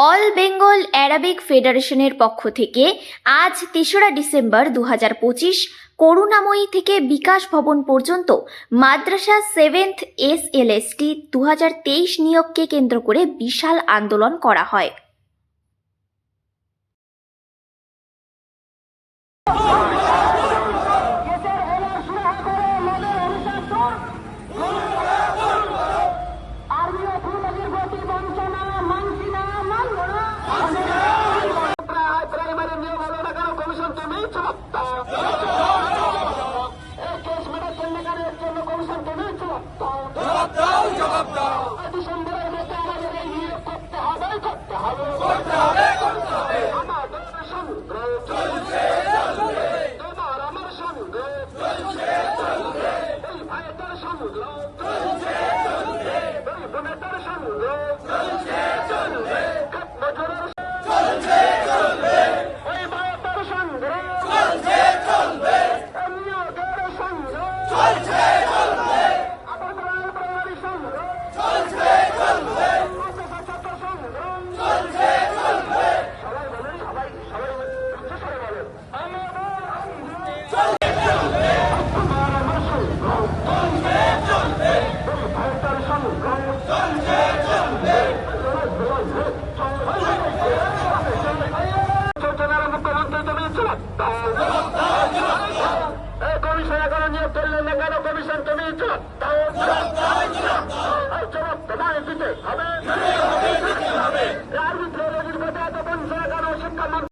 All Bengal Arabic ফেডারেশনের পক্ষ থেকে আজ তেসরা ডিসেম্বর দু হাজার পঁচিশ করুণাময়ী থেকে বিকাশ ভবন পর্যন্ত মাদ্রাসা seventh S L S T দু হাজার তেইশ নিয়োগকে কেন্দ্র করে বিশাল আন্দোলন করা হয়। কমিশন দাও। জবাব এই কমিশন এখনও নিয়োগ করলেন না কেন কমিশন তুমি চলো চমৎকার দিতে হবে।